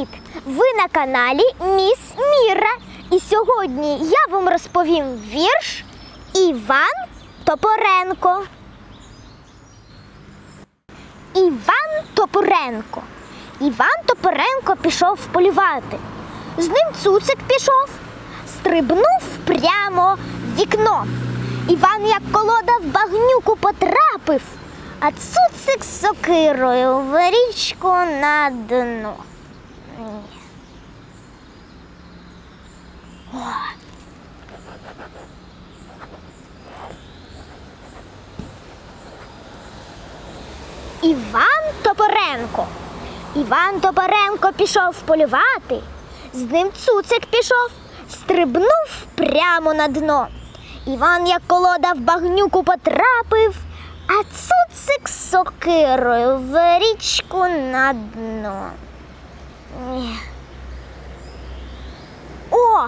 Привіт! Ви на каналі Міс Міра. І сьогодні я вам розповім вірш Іван Топоренко. Іван Топоренко. Іван Топоренко пішов полювати. З ним цуцик пішов, стрибнув прямо в вікно. Іван, як колода в багнюку потрапив, а цуцик з сокирою в річку на дно. Ні. О. Іван Топоренко. Іван Топоренко пішов полювати. З ним цуцик пішов, стрибнув прямо на дно. Іван, як колода в багнюку потрапив, а цуцик сокирою в річку на дно. О!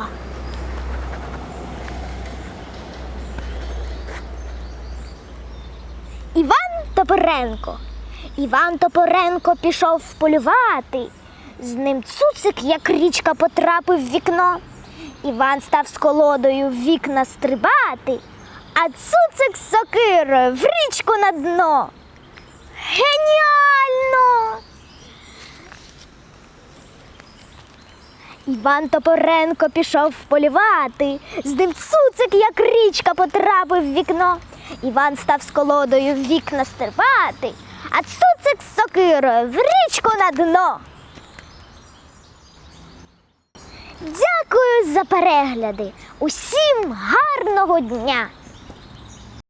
Іван Топоренко. Іван Топоренко пішов полювати. З ним цуцик, як річка, потрапив в вікно. Іван став з колодою в вікна стрибати, а цуцик з сокирою в річку на дно. Геніально! Іван Топоренко пішов полювати. З ним цуцик, як річка, потрапив в вікно. Іван став з колодою в вікна стрибати, а цуцик з сокирою в річку на дно. Дякую за перегляди. Усім гарного дня!